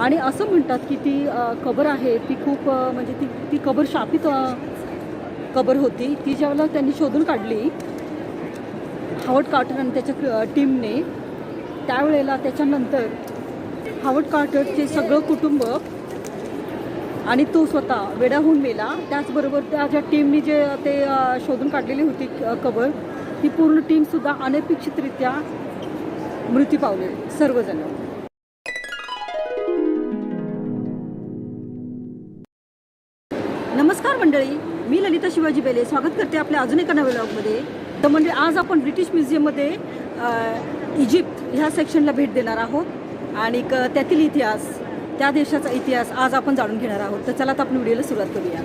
आणि असं म्हणतात की ती कबर आहे ती खूप म्हणजे ती ती कबर शापित कबर होती. ती ज्यावेळेला त्यांनी शोधून काढली हावट कार्टर आणि त्याच्या टीमने. त्यावेळेला त्याच्यानंतर हावट कार्टरचे सगळं कुटुंब आणि तो स्वतः वेडाहून मेला. त्याचबरोबर त्या ज्या टीमनी जे ते शोधून काढलेली होती कबर ती पूर्ण टीमसुद्धा अनपेक्षितरित्या मृत्यू पावले सर्वजण. शिवाजी बेले स्वागत करते आपल्या अजून एका नव्या ब्लॉगमध्ये तर म्हणजे आज आपण ब्रिटिश म्युझियममध्ये इजिप्त ह्या सेक्शनला भेट देणार आहोत. आणि त्यातील इतिहास त्या देशाचा इतिहास आज आपण जाणून घेणार आहोत. तर चला तर आपण व्हिडिओला सुरुवात करूया.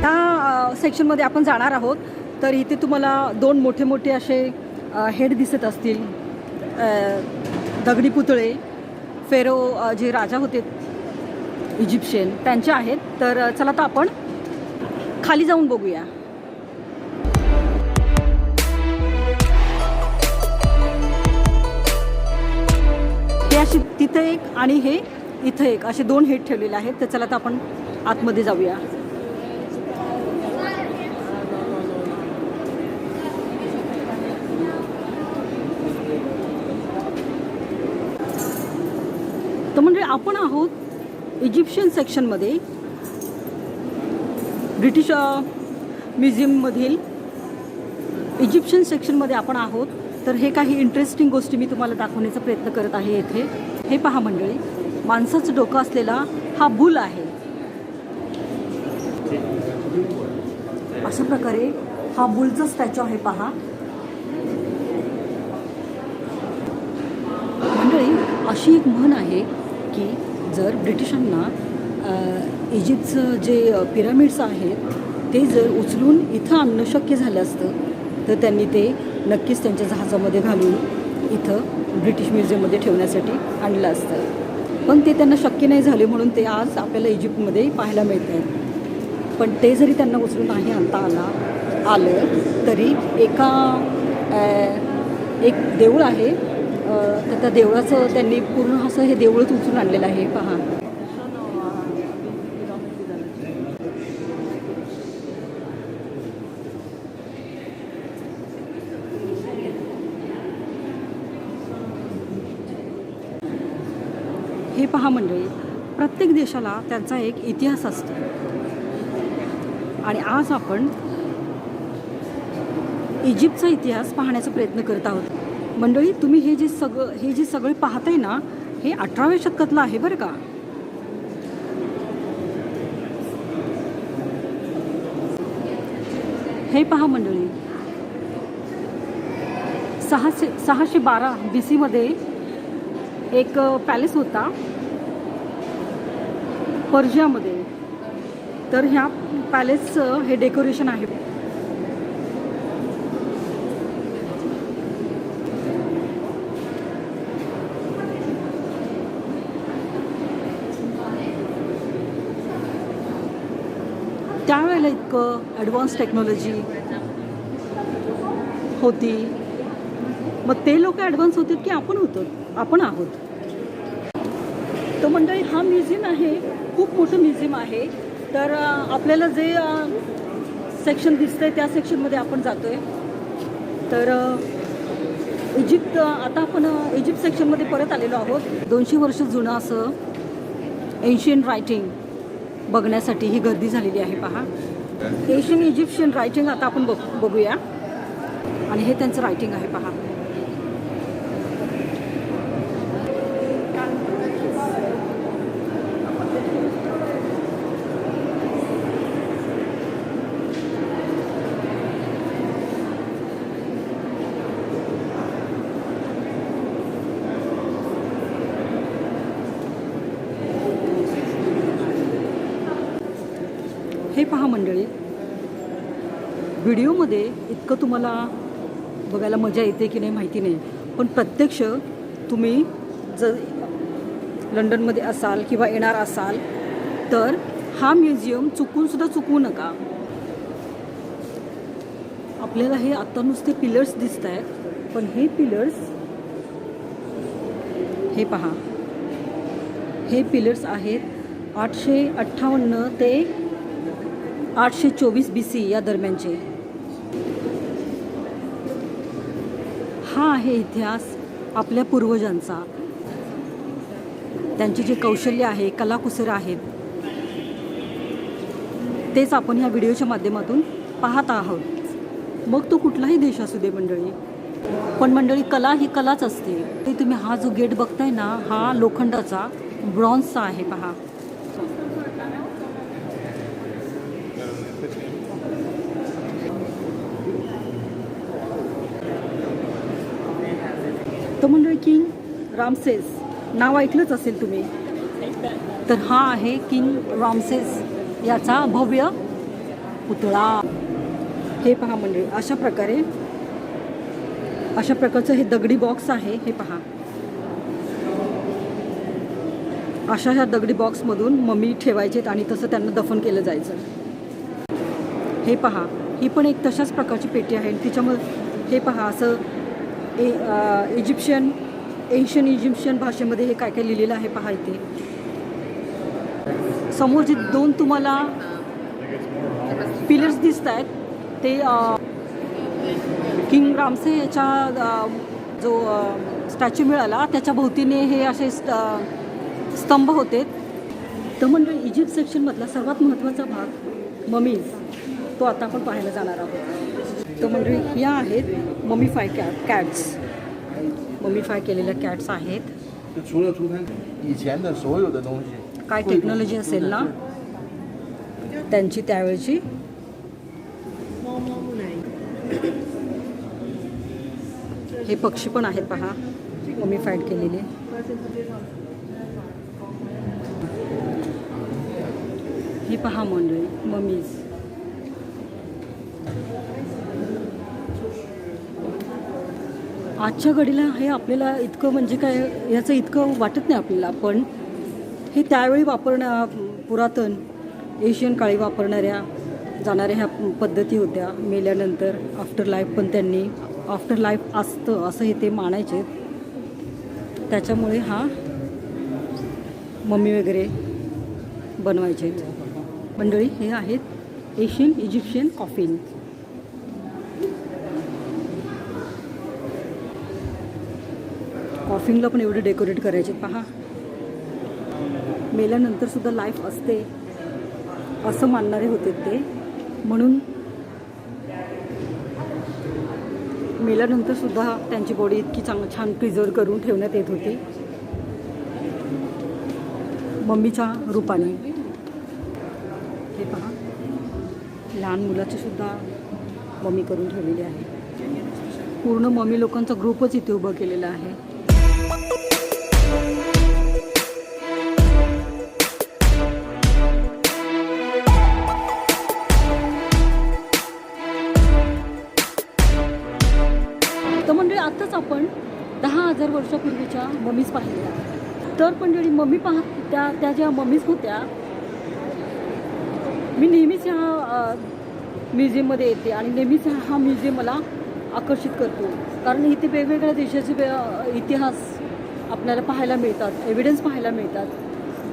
त्या सेक्शनमध्ये आपण जाणार आहोत. तर इथे तुम्हाला दोन मोठे मोठे असे हेड दिसत असतील. दगडी पुतळे फेरो जे राजा होते इजिप्शियन त्यांचे आहेत. तर चला तर आपण खाली जाऊन बघूया. हे अशी तिथं एक आणि हे इथं एक असे दोन हेड ठेवलेले आहेत. तर चला तर आपण आतमध्ये जाऊया. तर म्हणजे आपण आहोत इजिप्शियन सेक्शनमध्ये ब्रिटिश म्युझियममधील इजिप्शियन सेक्शनमध्ये आपण आहोत. तर हे काही इंटरेस्टिंग गोष्टी मी तुम्हाला दाखवण्याचा प्रयत्न करत आहे येथे हे पहा मंडळी माणसाचं डोकं असलेला हा भूल आहे. अशा प्रकारे हा बुलचा स्टॅच्यू आहे पहा. मंडळी अशी एक म्हण आहे की जर ब्रिटिशांना इजिप्तचं जे पिरामिड्स आहेत ते जर उचलून इथं आणणं शक्य झालं असतं तर त्यांनी ते नक्कीच त्यांच्या जहाजामध्ये घालून इथं ब्रिटिश म्युझियममध्ये ठेवण्यासाठी आणलं असतं. पण ते त्यांना शक्य नाही झाले म्हणून ते आज आपल्याला इजिप्तमध्ये पाहायला मिळत आहेत पण ते जरी त्यांना उचलून नाही आणता आला आलं तरी एका एक देऊळ आहे तर त्या देवळाचं त्यांनी पूर्ण असं हे देवळच उचलून आणलेलं आहे पहा. हे पहा मंडळी प्रत्येक देशाला त्यांचा एक इतिहास असतो. आणि आज आपण इजिप्तचा इतिहास पाहण्याचा प्रयत्न करत आहोत. मंडळी तुम्ही हे जे सगळं हे जे सगळे पाहताय ना हे अठराव्या शतकातलं आहे बरं का? हे पहा मंडळी. सहाशे सहाशे बारा बी सीमध्ये एक पॅलेस होता. पर्जियामध्ये तर ह्या पॅलेसचं हे डेकोरेशन आहे. त्यावेळेला इतकं ॲडव्हान्स टेक्नॉलॉजी होती. मग ते लोक ॲडव्हान्स होते की आपण होतो आपण आहोत. तर मंडळी हा म्युझियम आहे खूप मोठं म्युझियम आहे. तर आपल्याला जे सेक्शन दिसतंय त्या सेक्शनमध्ये आपण जातोय. तर इजिप्त आता आपण इजिप्त सेक्शनमध्ये परत आलेलो आहोत. दोनशे वर्ष जुनं असं एन्शियन रायटिंग बघण्यासाठी ही गर्दी झालेली आहे पहा. एशियन इजिप्शियन रायटिंग आता आपण बघ बघूया. आणि हे त्यांचं रायटिंग आहे पहा. हे पहा मंडळी. व्हिडिओमध्ये इतकं तुम्हाला बघायला मजा येते की नाही माहिती नाही. पण प्रत्यक्ष तुम्ही जर लंडनमध्ये असाल किंवा येणार असाल तर हा म्युझियम चुकूनसुद्धा चुकवू नका. आपल्याला हे आत्ता नुसते पिलर्स दिसत आहेत पण हे पिलर्स हे पहा. हे पिलर्स आहेत आठशे अठ्ठावन्न ते आठशे चोवीस बी सी या दरम्यानचे. हा आहे इतिहास आपल्या पूर्वजांचा. त्यांचे जे कौशल्य आहे कलाकुसर आहेत तेच आपण ह्या व्हिडिओच्या माध्यमातून पाहत आहोत. मग तो कुठलाही देश असू दे मंडळी पण मंडळी कला ही कलाच असते. ते तुम्ही हा जो गेट बघताय ना हा लोखंडाचा ब्रॉन्झचा आहे पहा. तर मंडळी किंग रामसेस नाव ऐकलंच असेल तुम्ही. तर हा आहे किंग रामसेस याचा भव्य पुतळा. हे पहा मंडळी अशा प्रकारे अशा प्रकारचं हे दगडी बॉक्स आहे हे पहा. अशा ह्या दगडी बॉक्समधून मम्मी ठेवायचेत आणि तसं त्यांना दफन केलं जायचं. हे पहा ही पण एक तशाच प्रकारची पेटी आहे तिच्यामध्ये हे पहा असं ए इजिप्शियन एशियन इजिप्शियन भाषेमध्ये हे काय काय लिहिलेलं आहे पहा इथे. समोर जे दोन तुम्हाला पिलर्स दिसत आहेत ते किंग रामसे याच्या जो स्टॅच्यू मिळाला त्याच्या भोवतीने हे असे स्त- स्तंभ होते. तर म्हणजे इजिप्त सेक्शनमधला सर्वात महत्त्वाचा भाग ममीज तो आता आपण पाहायला जाणार आहोत. तर म्हणजे ह्या आहेत ममीफाय कॅ कॅट्स. ममीफाय केलेल्या कॅट्स आहेत. काय? टेक्नॉलॉजी असेल ना? त्यांची त्यावेळची. हे पक्षी पण आहेत पहा. मम्मीफाईड केलेले. ही पहा मंडळी मम्मीज. आजच्या घडीला हे आपल्याला इतकं म्हणजे काय याचं इतकं वाटत नाही आपल्याला. पण हे त्यावेळी वापरण्या पुरातन एशियन काळी वापरणाऱ्या जाणाऱ्या ह्या पद्धती होत्या. मेल्यानंतर आफ्टर लाईफ पण त्यांनी आफ्टर लाईफ असतं असं हे ते मानायचे. त्याच्यामुळे हा मम्मी वगैरे बनवायचे. मंडळी हे आहेत एशियन इजिप्शियन कॉफिन कॉफिनला पण एवढे डेकोरेट करायचे. पहा. मेल्यानंतर सुद्धा लाईफ असते. असं मानणारे होते ते. म्हणून मेल्यानंतर सुद्धा त्यांची बॉडी इतकी चांग छान प्रिझर्व करून ठेवण्यात येत होती. मम्मीच्या रूपाने. हे पहा. लहान मुलाची सुद्धा मम्मी करून ठेवलेली आहे. पूर्ण मम्मी लोकांचा ग्रुपच इथे उभं केलेला आहे. त्यातच आत्ताच आपण दहा हजार वर्षापूर्वीच्या मम्मीज पाहिल्या तर मंडळी मम्मी पाह त्या त्या ज्या मम्मीज होत्या मी नेहमीच ह्या म्युझियममध्ये येते आणि नेहमीच हा- म्युझियम मला आकर्षित करतो. कारण इथे वेगवेगळ्या देशाचे वे- इतिहास आपल्याला पाहायला मिळतात एव्हिडन्स पाहायला मिळतात.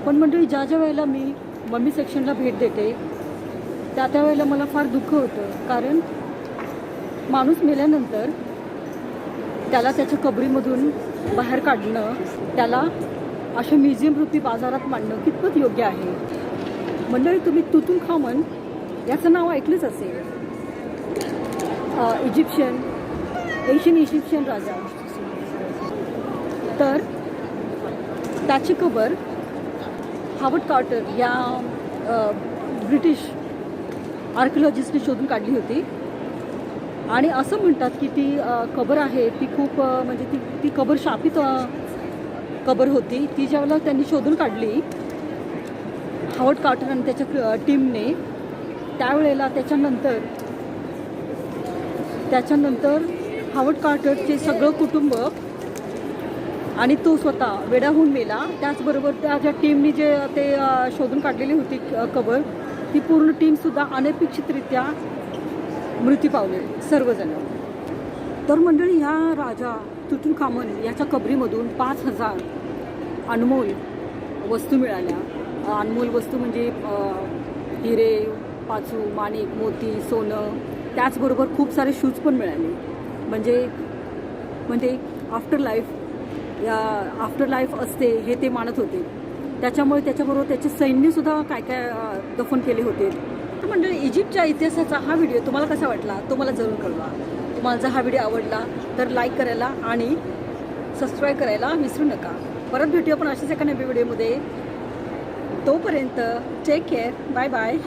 पण मंडळी ज्या ज्या वेळेला मी मम्मी सेक्शनला भेट देते त्या त्या वेळेला मला फार दुःख होतं. कारण माणूस मेल्यानंतर त्याला त्याच्या कबरीमधून बाहेर काढणं त्याला अशा म्युझियम रूपी बाजारात मांडणं कितपत योग्य आहे? मंडळी तुम्ही तुतून खामन याचं नाव ऐकलंच असेल. इजिप्शियन एशियन इजिप्शियन राजा. तर त्याची कबर हावर्ड कार्टर या ब्रिटिश आर्किओलॉजिस्टने शोधून काढली होती. आणि असं म्हणतात की ती कबर आहे ती खूप म्हणजे ती ती कबर शापित कबर होती. ती ज्यावेळेला त्यांनी शोधून काढली हावट कार्टर आणि त्याच्या टीमने त्यावेळेला त्याच्यानंतर त्याच्यानंतर हावट कार्टरचे सगळं कुटुंब आणि तो स्वतः वेडाहून मेला. त्याचबरोबर त्याच्या टीमनी जे ते शोधून काढलेली होती कबर ती पूर्ण टीमसुद्धा अनपेक्षितरित्या मृत्यू पावले सर्वजण. तर मंडळी ह्या राजा तुतुलखामन याच्या कबरीमधून पाच हजार अनमोल वस्तू मिळाल्या. अनमोल वस्तू म्हणजे हिरे पाचू माणिक मोती सोनं त्याचबरोबर खूप सारे शूज पण मिळाले. म्हणजे म्हणजे आफ्टर लाईफ या आफ्टर लाईफ असते हे ते मानत होते. त्याच्यामुळे त्याच्याबरोबर त्याचे सैन्यसुद्धा काय काय दफन केले होते? तर म्हणजे इजिप्तच्या इतिहासाचा हा व्हिडिओ तुम्हाला कसा वाटला तो मला जरूर कळवा. तुम्हाला जर हा व्हिडिओ आवडला तर लाईक करायला आणि सबस्क्राईब करायला विसरू नका. परत भेटूया आपण अशाच एका नव्या व्हिडिओमध्ये. तोपर्यंत टेक केअर बाय बाय